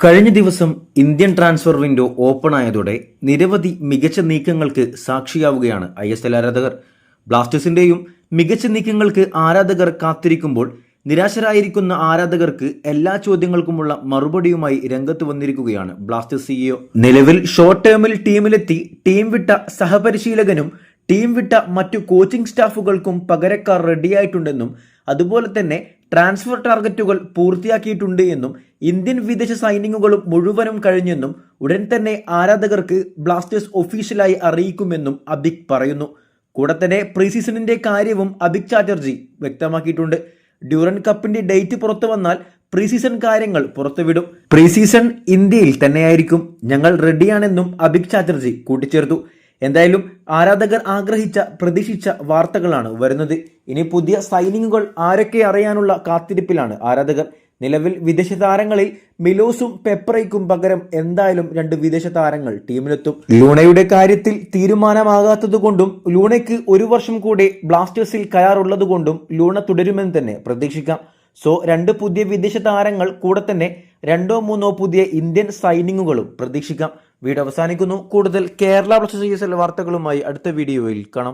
കഴിഞ്ഞ ദിവസം Indian transfer window open ആയതോടെ നിരവധി മികച്ച നീക്കങ്ങൾക്ക് സാക്ഷിയാവുകയാണ് ഐ എസ് എൽ ആരാധകർ. ബ്ലാസ്റ്റേഴ്സിന്റെയും മികച്ച നീക്കങ്ങൾക്ക് ആരാധകർ കാത്തിരിക്കുമ്പോൾ നിരാശരായിരിക്കുന്ന ആരാധകർക്ക് എല്ലാ ചോദ്യങ്ങൾക്കുമുള്ള മറുപടിയുമായി രംഗത്ത് വന്നിരിക്കുകയാണ് ബ്ലാസ്റ്റേഴ്സ് സിഇഒ നിലവിൽ ഷോർട്ട് ടേമിൽ ടീമിലെത്തി ടീം വിട്ട സഹപരിശീലകനും ടീം വിട്ട മറ്റു കോച്ചിംഗ് സ്റ്റാഫുകൾക്കും പകരക്കാർ റെഡിയായിട്ടുണ്ടെന്നും അതുപോലെ തന്നെ ട്രാൻസ്ഫർ ടാർഗറ്റുകൾ പൂർത്തിയാക്കിയിട്ടുണ്ട് എന്നും ഇന്ത്യൻ വിദേശ സൈനികങ്ങളും മുഴുവനും കഴിഞ്ഞെന്നും ഉടൻ തന്നെ ആരാധകർക്ക് ബ്ലാസ്റ്റേഴ്സ് ഒഫീഷ്യലായി അറിയിക്കുമെന്നും അബിക് പറയുന്നു. കൂടെ തന്നെ പ്രീ സീസണിന്റെ കാര്യവും അബിക് ചാറ്റർജി വ്യക്തമാക്കിയിട്ടുണ്ട്. ഡ്യൂറൻ കപ്പിന്റെ ഡേറ്റ് പുറത്തു വന്നാൽ പ്രീ സീസൺ കാര്യങ്ങൾ പുറത്തുവിടും. പ്രീ സീസൺ ഇന്ത്യയിൽ തന്നെയായിരിക്കും. ഞങ്ങൾ റെഡിയാണെന്നും അബിക് ചാറ്റർജി കൂട്ടിച്ചേർത്തു. എന്തായാലും ആരാധകർ ആഗ്രഹിച്ച പ്രതീക്ഷിച്ച വാർത്തകളാണ് വരുന്നത്. ഇനി പുതിയ സൈനിങ്ങുകൾ ആരൊക്കെ അറിയാനുള്ള കാത്തിരിപ്പിലാണ് ആരാധകർ. നിലവിൽ വിദേശ താരങ്ങളിൽ മിലോസും പെപ്രയ്ക്കും പകരം എന്തായാലും രണ്ട് വിദേശ താരങ്ങൾ ടീമിലെത്തും. ലൂണയുടെ കാര്യത്തിൽ തീരുമാനമാകാത്തതുകൊണ്ടും ലൂണയ്ക്ക് ഒരു വർഷം കൂടെ ബ്ലാസ്റ്റേഴ്സിൽ കരാറുള്ളതുകൊണ്ടും ലൂണ തുടരുമെന്ന് തന്നെ പ്രതീക്ഷിക്കാം. സോ രണ്ട് പുതിയ വിദേശ താരങ്ങൾ കൂടെ തന്നെ രണ്ടോ മൂന്നോ പുതിയ ഇന്ത്യൻ സൈനിങ്ങുകളും പ്രതീക്ഷിക്കാം. വീഡിയോ അവസാനിക്കുന്നു. കൂടുതൽ കേരള ബ്ലാസ്റ്റേഴ്സ് വാർത്തകളുമായി അടുത്ത വീഡിയോയിൽ കാണാം.